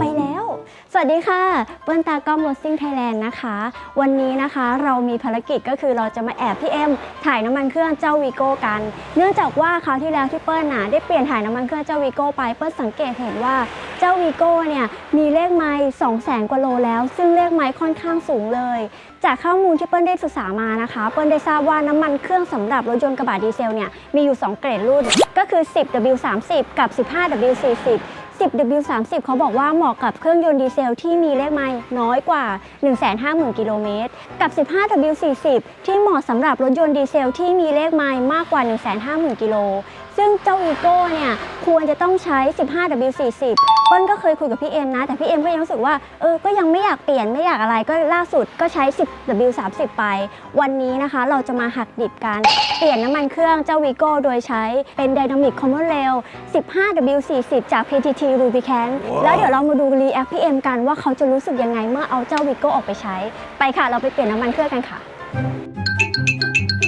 ปิ้ลตากล้องรถซิ่งไทยแลนด์นะคะ วันนี้นะคะเรามีภารกิจก็คือเราจะมาแอบพี่เอ็มถ่ายน้ำมันเครื่องเจ้าวีโก้กัน เนื่องจากว่าคราวที่แล้วที่เปิ้ลน่ะได้เปลี่ยนถ่ายน้ำมันเครื่องเจ้าวีโก้ไป เปิ้ลสังเกตเห็นว่าเจ้าวีโก้เนี่ยมีเลขไมล์2 0 0 0 0 0กว่าโลแล้ว ซึ่งเลขไมล์ค่อนข้างสูงเลย จากข้อมูลที่เปิ้ลได้ศึกษามานะคะ เปิ้ลได้ทราบว่าน้ำมันเครื่องสำหรับรถยนต์กระบะดีเซลเนี่ยมีอยู่ 2 เกรดรุ่น ก็คือ 10W30 กับ 15W40 10W30 เขาบอกว่าเหมาะกับเครื่องยนต์ดีเซลที่มีเลขไมล์น้อยกว่า 150,000 กิโลเมตร กับ 15W40 ที่เหมาะสำหรับรถยนต์ดีเซลที่มีเลขไมล์มากกว่า 150,000 กิโล ซึ่งเจ้าอีโก้เนี่ยควรจะต้องใช้ 15W40 เปิ้ลก็เคยคุยกับพี่เอ็มนะ แต่พี่เอ็มก็ยังรู้สึกว่าเออก็ยังไม่อยากเปลี่ยนไม่อยากอะไรก็ล่าสุดก็ใช้ 10W30 ไป วันนี้นะคะเราจะมาหักดิบกัน เปลี่ยนน้ำมันเครื่องเจ้าวีโก้โดยใช้เป็น Dynamic Common Rail 15W40 จาก PTT Rubicon แล้วเดี๋ยวเรามาดูรีแอคพี่เอ็มกันว่าเขาจะรู้สึกยังไงเมื่อเอาเจ้าวีโก้ออกไปใช้ ไปค่ะ เราไปเปลี่ยนน้ำมันเครื่องกันค่ะเ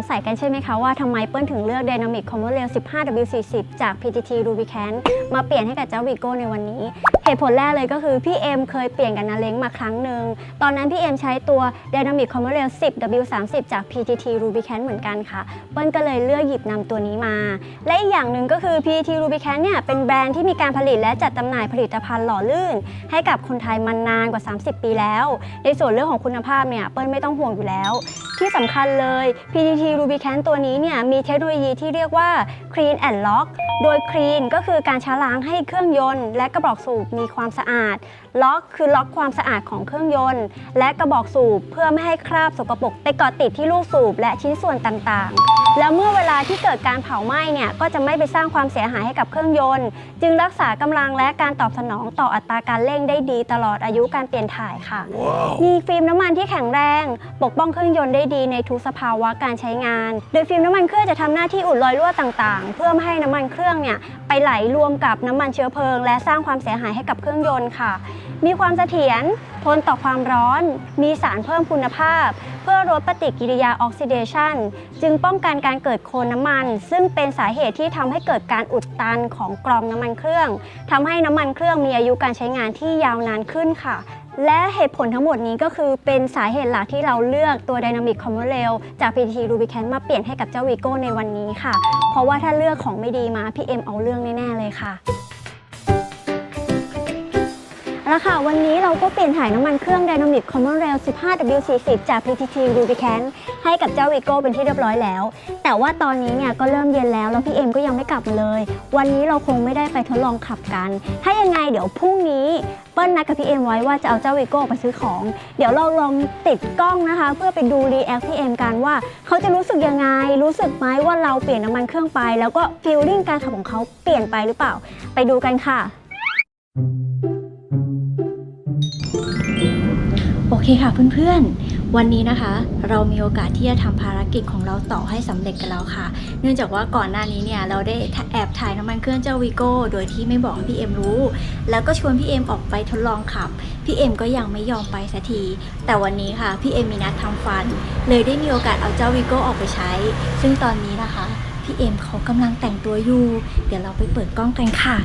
งสัยกันใช่ไหมคะว่าทำไมเปิ้ลถึงเลือก Dynamic Common Rail 15W40 จาก PTT Rubicon มาเปลี่ยนให้กับเจ้าวีโก้ในวันนี้ เหตุผลแรกเลยก็คือพี่เอ็มเคยเปลี่ยนกับนาเล้งมาครั้งหนึ่ง ตอนนั้นพี่เอ็มใช้ตัว Dynamic Common Rail 10W30 จาก PTT Rubicon เหมือนกันค่ะ เปิ้ลก็เลยเลือกหยิบนำตัวนี้มา และอีกอย่างหนึ่งก็คือ PTT Rubicon เนี่ยเป็นแบรนด์ที่มีการผลิตและจัดจำหน่ายผลิตภัณฑ์หล่อลื่น ให้กับคนไทยมานานกว่า 30 ปีแล้ว ในส่วนเรื่องของคุณภาพเนี่ยเปิ้ลไม่ต้องห่วงอยู่แล้ว ที่สำคัญเลย PTT Rubicon ตัวนี้เนี่ยมีเทคโนโลยีที่เรียกว่า Clean and Lock โดย Clean ก็คือการช้าล้างให้เครื่องยนต์ และกระบอกสูบมีความสะอาดล็อกคือล็อกความสะอาดของเครื่องยนต์ และกระบอกสูบเพื่อไม่ให้คราบสกปรกไปเกาะติดที่ลูกสูบและชิ้นส่วนต่างๆ แล้วเมื่อเวลาที่เกิดการเผาไหม้เนี่ยก็จะไม่ไปสร้างความเสียหายให้กับเครื่องยนต์ จึงรักษากำลังและการตอบสนองต่ออัตราการเร่งได้ดีตลอดอายุการเปลี่ยนถ่ายค่ะมีฟิล์มน้ำมันที่แข็งแรง ปกป้องเครื่องยนต์ได้ดีในทุกสภาวะการใช้งาน โดยฟิล์มน้ำมันเครื่องจะทำหน้าที่อุดรอยรั่วต่างๆ เพื่อไม่ให้น้ำมันเครื่องเนี่ยไปไหลรวมกับน้ำมันเชื้อเพลิง และสร้างความเสียหายให้กับเครื่องยนต์ค่ะ มีความเสถียรทนต่อความร้อน มีสารเพิ่มคุณภาพ เพื่อลดปฏิกิริยาออกซิเดชันจึงป้องกันการเกิดโคลนน้ำมัน ซึ่งเป็นสาเหตุที่ทำให้เกิดการอุดตันของกรองน้ำมันเครื่องทำให้น้ำมันเครื่องมีอายุการใช้งานที่ยาวนานขึ้นค่ะ และเหตุผลทั้งหมดนี้ก็คือเป็นสาเหตุหลักที่เราเลือกตัว Dynamic Common Rail จาก PT Rubicon มาเปลี่ยนให้กับเจ้าวีโก้ในวันนี้ค่ะ เพราะว่าถ้าเลือกของไม่ดีมาพี่เอ็มเอาเรื่องแน่ ๆ เลยค่ะ แล้วค่ะ วันนี้เราก็เปลี่ยนถ่ายน้ำมันเครื่อง Dynamic Common Rail 15W40 จาก PTT Rubicon ให้กับเจ้าวีโก้เป็นที่เรียบร้อยแล้ว แต่ว่าตอนนี้เนี่ยก็เริ่มเย็นแล้ว แล้วพี่เอ็มก็ยังไม่กลับมาเลย วันนี้เราคงไม่ได้ไปทดลองขับกัน ถ้ายังไงเดี๋ยวพรุ่งนี้เปิ้ลนัดกับพี่เอ็มไว้ว่าจะเอาเจ้าวีโก้ไปซื้อของ เดี๋ยวเราลองติดกล้องนะคะ เพื่อไปดูรีแอคพี่เอ็มกันว่าเขาจะรู้สึกยังไง รู้สึกไหมว่าเราเปลี่ยนน้ำมันเครื่องไป แล้วก็ฟีลลิ่งการขับของเขาเปลี่ยนไปหรือเปล่า ไปดูกันค่ะ โอเคค่ะเพื่อนๆ วันนี้นะคะ เรามีโอกาสที่จะทำภารกิจของเราต่อให้สำเร็จกันแล้วค่ะ เนื่องจากว่าก่อนหน้านี้เนี่ยเราได้แอบถ่ายน้ำมันเครื่องเจ้าวีโก้โดยที่ไม่บอกพี่เอ็มรู้ แล้วก็ชวนพี่เอ็มออกไปทดลองขับ พี่เอ็มก็ยังไม่ยอมไปสักที แต่วันนี้ค่ะพี่เอ็มมีนัดทำฟัน เลยได้มีโอกาสเอาเจ้าวีโก้ออกไปใช้ ซึ่งตอนนี้นะคะพี่เอ็มเขากำลังแต่งตัวอยู่ เดี๋ยวเราไปเปิดกล้องกันค่ะ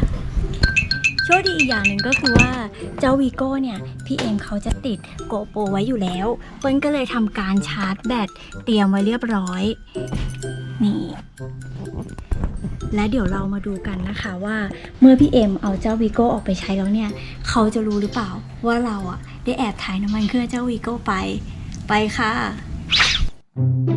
โชคดีอีกอย่างหนึ่งก็คือว่าเจ้าวีโก้เนี่ย พี่เอ็มเขาจะติดโกโปรไว้อยู่แล้วเปิ้ลก็เลยทำการชาร์จแบตเตรียมไว้เรียบร้อย นี่ และเดี๋ยวเรามาดูกันนะคะว่าเมื่อพี่เอ็มเอาเจ้าวีโก้ออกไปใช้แล้วเนี่ย เขาจะรู้หรือเปล่าว่าเราอะ ได้แอบถ่ายน้ำมันเครื่องเจ้าวีโก้ไป ไปค่ะ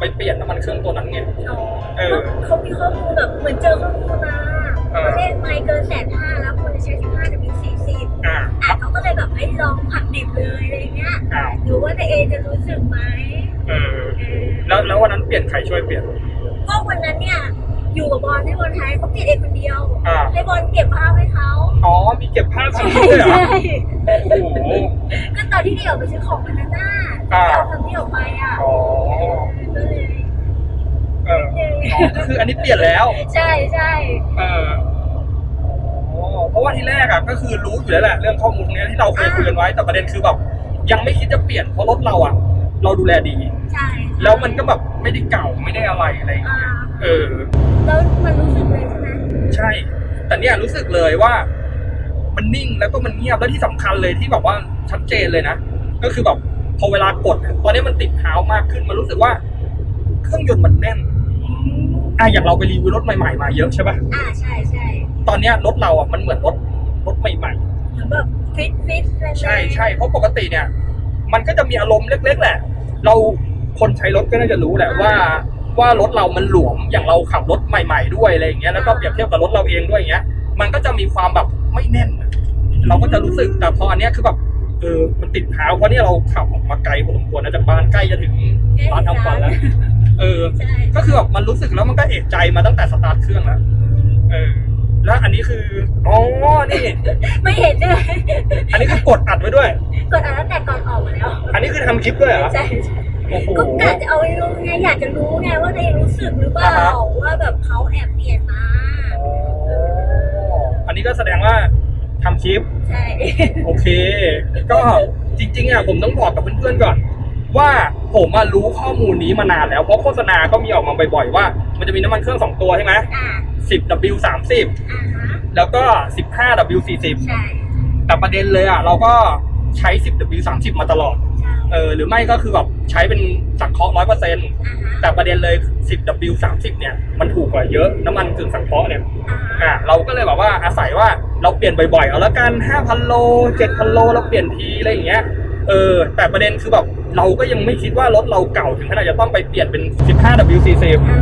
ต้องแบบไปเปลี่ยนน้ำมันเครื่องตัวนั้นไงอ๋อเออเขามีข้อมูลแบบเหมือนเจอข้อมูลมาเออ ประเทศไม่เกินแสนห้าแล้วควรจะใช้15 W 40อ่าอะเขาก็เลยแบบให้ลองผักดิบเลยอะไรเงี้ยอ้าวหรือว่าตัวเองจะรู้สึกไหมเออ เออแล้วแล้ววันนั้นเปลี่ยนใครช่วยเปลี่ยน ก็วันนั้นเนี่ยอยู่กับบอลให้บอลไทยเขาเปลี่ยนเองคนเดียวอ่า ให้บอลเก็บภาพให้เขาอ๋อ มีเก็บภาพทำคลิปด้วยเหรอโอ้โห ก็ตอนที่เดี่ยวไปซื้อของมันนั่นน่ะอ่า เดี่ยวทำที่ออกไปอะ อ๋อ ก็เลย เอออ๋อก็คืออันนี้เปลี่ยนแล้ว ใช่ใช่เอออ๋อเพราะว่าที่แรกอะก็คือรู้อยู่แล้วแหละเรื่องข้อมูลตรงเนี้ยที่เราเคยคุยกันไว้แต่ประเด็นคือแบบยังไม่คิดจะเปลี่ยนเพราะรถเราอะเราดูแลดีใช่แล้วมันก็แบบไม่ได้เก่าไม่ได้อะไรอะไรอย่างอ่าเงี้ยเออ แล้วมันรู้สึกเลยใช่ไหมใช่ แต่เนี่ยรู้สึกเลยว่า มันนิ่งแล้วก็มันเงียบแล้วที่สำคัญเลยที่แบบว่าชัดเจนเลยนะ ก็คือแบบพอเวลากดอะตอนนี้มันติดเท้ามากขึ้น มันรู้สึกว่า เครื่องยนต์มันแน่นอะอย่างเราไปรีวิวรถใหม่ๆมาเยอะใช่ปะอ่าใช่ใช่ตอนเนี้ยรถเราอะมันเหมือนรถรถใหม่เหมือนแบบฟิตฟิตแรงๆๆใช่ใช่เพราะปกติเนี่ย มันก็จะมีอารมณ์เล็ก ๆ แหละ เราคนใช้รถก็น่าจะรู้แหละว่า ว่ารถเรามันหลวมอย่างเราขับรถใหม่ ๆด้วยอะไรอย่างเงี้ยแล้วก็เปรียบเทียบกับรถเราเองด้วยอย่างเงี้ย มันก็จะมีความแบบไม่แน่นอะเราก็จะรู้สึกแต่พออันเนี้ยคือแบบเออมันติดเท้าเพราะเนี่ยเราขับออกมาไกลพอสมควรนะจากบ้านใกล้จะถึงร้านทำฟันแล้ว เออ ใช่ก็คือแบบมันรู้สึกแล้วมันก็เอกใจมาตั้งแต่สตาร์ทเครื่องแล้วเออ แล้วอันนี้คือ อ๋อ นี่ ไม่เห็นใช่ไหมอันนี้คือกดอัดไว้ด้วย กดอ่านตั้งแต่ก่อนออกมาแล้วอันนี้คือทำคลิปด้วยเหรอ ใช่ใช่โอ้โห ก็กะจะเอาไปรู้ไงอยากจะรู้ไงว่าตัวเองรู้สึกหรือเปล่าอ่าฮะ ว่าแบบเขาแอบเปลี่ยนมา อันนี้ก็แสดงว่าทำคลิป ใช่ โอเค ก็จริงๆอะผมต้องบอกกับเพื่อนๆก่อน ว่าผมมารู้ข้อมูลนี้มานานแล้ว เพราะโฆษณาก็มีออกมาบ่อยๆว่า มันจะมีน้ำมันเครื่องสองตัวใช่ไหมอ่า10 W 30อ่าฮะแล้วก็15 W 40ใช่แต่ประเด็นเลยอะเราก็ใช้10 W 30มาตลอด ใช่เออหรือไม่ก็คือแบบใช้เป็นสังเคราะห์ร้อยเปอร์เซ็นต์อ่าฮะแต่ประเด็นเลย10 W 30เนี่ยมันถูกกว่าเยอะน้ำมันกึ่งสังเคราะห์เนี่ย อ่าฮะอะเราก็เลยแบบว่าอาศัยว่าเราเปลี่ยนบ่อยๆ เอาละกัน 5,000 โล 7,000 โล เราเปลี่ยนทีอะไรอย่างเงี้ย เออ แต่ประเด็นคือแบบเราก็ยังไม่คิดว่ารถเราเก่าถึงขนาดจะต้องไปเปลี่ยนเป็น 15 W 40อ่า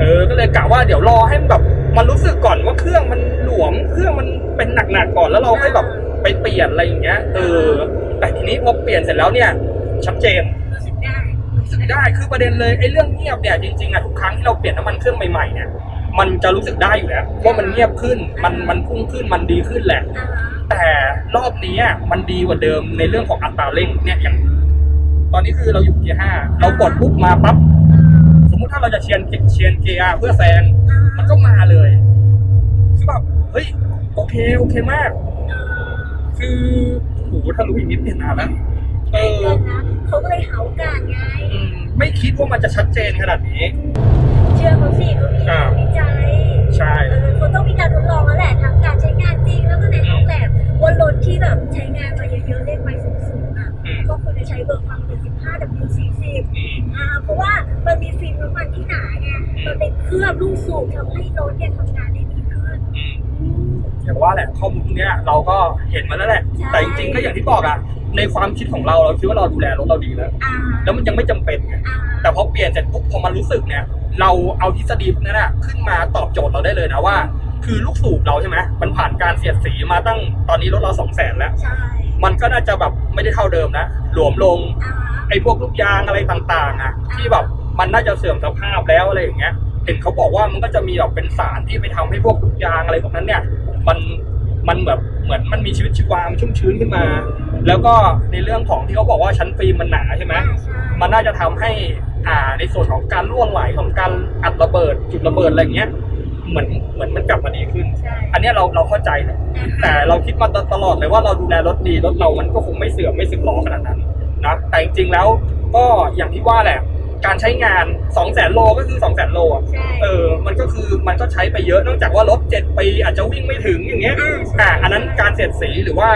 เออ ก็เลยกะว่าเดี๋ยวรอให้มันแบบมันรู้สึกก่อนว่าเครื่องมันหลวม เครื่องมันเป็นหนักๆก่อนแล้วเราค่อยแบบไปเปลี่ยนอะไรอย่างเงี้ย เออ แต่ทีนี้พอเปลี่ยนเสร็จแล้วเนี่ย ชัดเจนรู้สึกได้รู้สึกได้คือประเด็นเลยไอ้เรื่องเงียบเนี่ยจริงๆอะทุกครั้งที่เราเปลี่ยนน้ำมันเครื่องใหม่ๆเนี่ย มันจะรู้สึกได้อยู่แล้วว่ามันเงียบขึ้นมันมันพุ่งขึ้นมันดีขึ้นแหละอ่าฮะแต่รอบนี้อะมันดีกว่าเดิมในเรื่องของอัตราเร่งเนี่ยอย่าง ตอนนี้คือเราอยู่เกียร์ห้าเรากดปุ๊บมาปั๊บสมมุติถ้าเราจะเชียนเชียนเกียร์เพื่อแซงมันก็มาเลยคือแบบเฮ้ยโอเคโอเคมาก คือโหถ้ารู้อย่างนี้เปลี่ยนนานแล้วเออเกินนะเขาก็เลยเหาการไงอืมไม่คิดว่ามันจะชัดเจนขนาดนี้เชื่อเขาสิเขามีอ่างานวิจัยใช่ เออเขาต้องมีการทดลองแล้วแหละทั้งการใช้งานจริงแล้วก็ในห้องแลบว่ารถที่แบบใช้งานมาเยอะๆเลขไมล์สูงๆอะอืม ก็ควรจะใช้เบอร์ความเป็น15 W 40 อืม อ่าเพราะว่ามันมีฟิล์มน้ำมันที่หนาไง มันเป็นเคลือบลูกสูบทำให้รถเนี่ยทำงานได้ดีขึ้น อืม อย่างว่าแหละข้อมูลพวกเนี้ยเราก็เห็นมาแล้วแหละ ใช่ แต่จริงๆก็อย่างที่บอกอะ ในความคิดของเราเราคิดว่าเราดูแลรถเราดีแล้วอ่าแล้วมันยังไม่จำเป็นไงอ่าแต่พอเปลี่ยนเสร็จปุ๊บพอมันรู้สึกเนี่ย เราเอาทฤษฎีพวกนั้นอะขึ้นมาตอบโจทย์เราได้เลยนะว่า คือลูกสูบเราใช่ไหมมันผ่านการเสียดสีมาตั้งตอนนี้รถเราสองแสนแล้ว ใช่มันก็น่าจะแบบไม่ได้เท่าเดิมนะหลวมลง อ่าไอ้พวกลูกยางอะไรต่างๆอะที่แบบมันน่าจะเสื่อมสภาพแล้วอะไรอย่างเงี้ย เห็นเขาบอกว่ามันก็จะมีแบบเป็นสารที่ไปทำให้พวกลูกยางอะไรพวกนั้นเนี่ย มัน มันแบบเหมือนมันมีชีวิตชีวามันชุ่มชื้นขึ้นมา แล้วก็ในเรื่องของที่เขาบอกว่าชั้นฟิล์มมันหนาใช่ไหมอ่าใช่มันน่าจะทำให้อ่าในส่วนของการร่วงไหลของการอัดระเบิดจุดระเบิดอะไรอย่างเงี้ยเหมือนเหมือนมันกลับมาดีขึ้นใช่อันเนี้ยเราเราเข้าใจนะแต่เราคิดมาตลอดเลยว่าเราดูแลรถดีรถเรามันก็คงไม่เสื่อมไม่สึกหรอขนาดนั้นนะแต่จริงๆแล้วก็อย่างที่ว่าแหละ การใช้งาน2 0 0 0 0 0โลก็คือ2 0 0 0 0 0โลอะใช่ เออ มันก็คือมันก็ใช้ไปเยอะนอกจากว่ารถ7ปีอาจจะวิ่งไม่ถึงอย่างเงี้ยอ่าใช่อ่าอันนั้นการเสียดสีหรือว่า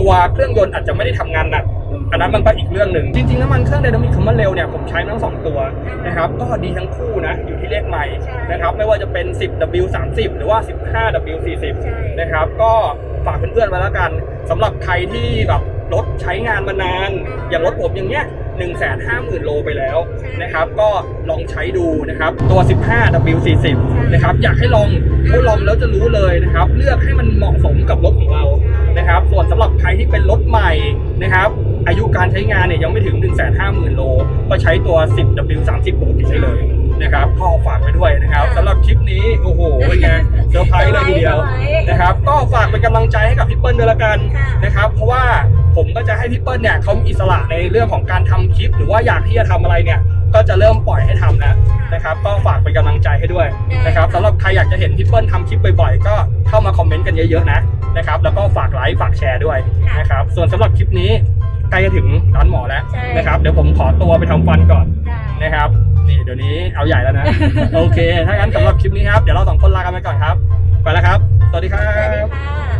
ตัวเครื่องยนต์อาจจะไม่ได้ทำงานหนักอืมอันนั้นมันก็อีกเรื่องหนึ่งจริงๆน้ำมันเครื่องไดนามิกคอมมอนเร็วเนี่ยผมใช้มาทั้งสองตัวนะครับก็ดีทั้งคู่นะอยู่ที่เลขใหม่นะครับไม่ว่าจะเป็น 10W30 หรือว่า 15W40 นะครับก็ฝากเพื่อนๆไว้แล้วกันสำหรับใครที่แบบรถใช้งานมานาน อย่างรถผมอย่างเงี้ย 1 5 0 0 0 0 โลไปแล้วนะครับ ก็ลองใช้ดูนะครับ ตัว 15W40 นะครับ อยากให้ลองทดลองแล้วจะรู้เลยนะครับ เลือกให้มันเหมาะสมกับรถของเรานะครับ ส่วนสำหรับใครที่เป็นรถใหม่นะครับอายุการใช้งานเนี่ยยังไม่ถึง 1 5 0 0 0 0 โล ก็ใช้ตัว 10W30 ปกติได้เลย นะครับก็ฝากไปด้วยนะครับสำหรับคลิปนี้โอ้โหเป็นไงเซอร์ไพรส์เลยทีเดียวนะครับ ก็ฝากเป็นกำลังใจให้กับพี่เปิ้ลด้วยละกันนะครับ เพราะว่าผมก็จะให้พี่เปิ้ลเนี่ยเขามีอิสระในเรื่องของการทำคลิป หรือว่าอยากที่จะทำอะไรเนี่ยก็จะเริ่มปล่อยให้ทำแล้วนะครับ ก็ฝากเป็นกำลังใจให้ด้วยนะครับสำหรับใครอยากจะเห็นพี่เปิ้ลทำคลิปบ่อยๆ ก็เข้ามาคอมเมนต์กันเยอะๆนะนะครับแล้วก็ฝากไลค์ฝากแชร์ด้วยนะครับส่วนสำหรับคลิปนี้ใกล้จะถึงร้านหมอแล้วใช่นะครับ เดี๋ยวผมขอตัวไปทำฟันก่อนนะครับ นี่เดี๋ยวนี้เอาใหญ่แล้วนะ โอเค ถ้างั้นสำหรับคลิปนี้ครับ เดี๋ยวเราสองคนลากันไปก่อนครับ ไปแล้วครับ สวัสดีครัสวัสดีบค่ะ